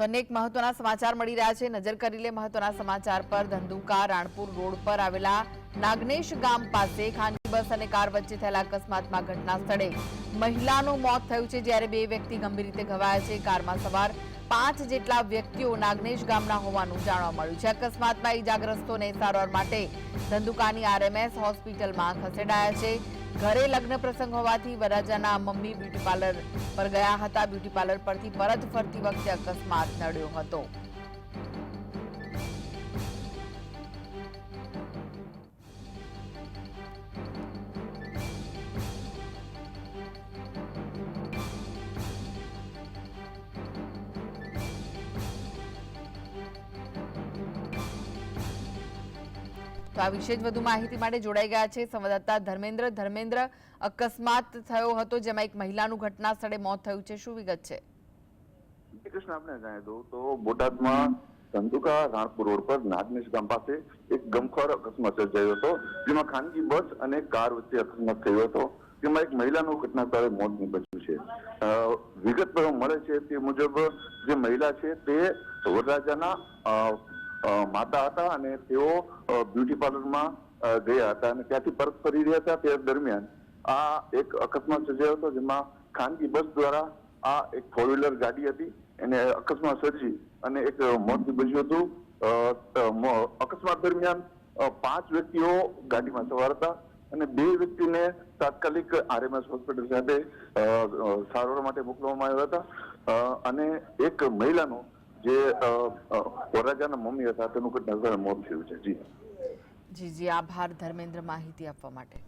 તો અનેક મહત્વના સમાચાર મળી રહ્યા છે. નજર કરી લે મહત્વના સમાચાર પર. ધંધુકા, રાણપુર રોડ પર આવેલા નાગનેશ ગામ પાસે ખાનગી બસ અને કાર વચ્ચે થયેલા અકસ્માતમાં ઘટના સ્થળે મહિલાનું મોત થયું છે. જ્યારે બે વ્યક્તિ ગંભીર રીતે ઘવાયા છે. કારમાં સવાર પાંચ જેટલા વ્યક્તિઓ નાગનેશ ગામના હોવાનું જાણવા મળ્યું છે. અકસ્માતમાં ઈજાગ્રસ્તોને સારવાર માટે ધંધુકાની આરએમએસ હોસ્પિટલમાં ખસેડાયા છે. ઘરે લગ્ન પ્રસંગ હોવાથી વરરાજાના મમ્મી બ્યુટી પાર્લર પર ગયા હતા. બ્યુટી પાર્લર પરથી પરત ફરતી વખતે અકસ્માત નડ્યો હતો. આ વિશે જ વધુ માહિતી માટે જોડાઈ ગયા છે સંવાદદાતા ધર્મેન્દ્ર. ધર્મેન્દ્ર, અકસ્માત થયો હતો જેમાં એક મહિલાનું ઘટના સ્થળે મોત થયું છે. શું વિગત છે? કૃષ્ણ આપણે જાણી દઉં તો બોટાદમાં ધંધુકા રાણપુર રોડ પર નાગનેશ ગામ પાસે એક ગમખોર અકસ્માત સર્જાયો હતો. જેમાં ખાનગી બસ અને કાર વચ્ચે અકસ્માત થયો હતો. જેમાં એક મહિલાનું ઘટના સ્થળે મોત નીપજ્યું છે. વિગત મળે છે તે મુજબ જે મહિલા છે તે વરરાજાના માતા હતા અને તેઓ બ્યુટી પાર્લરમાં ગયા હતા અને ત્યાંથી પરત ફરી રહ્યા હતા તે દરમિયાન. આ એક અકસ્માત સર્જાયો હતો જેમાં ખાનગી બસ દ્વારા આ એક ફોર વ્હીલર ગાડી હતી એને અકસ્માત સર્જી અને એક મોત નીપજ્યું હતું. અકસ્માત દરમિયાન પાંચ વ્યક્તિઓ ગાડીમાં સવાર હતા અને બે વ્યક્તિને તાત્કાલિક આરએમએસ હોસ્પિટલ અ, સારવાર માટે મોકલવામાં આવ્યા હતા. અને એક મહિલાનું જે વરરાજાના મમ્મી હતા તેનું ઘટના મોત થયું છે. જી. જી જી. આભાર ધર્મેન્દ્ર માહિતી આપવા માટે.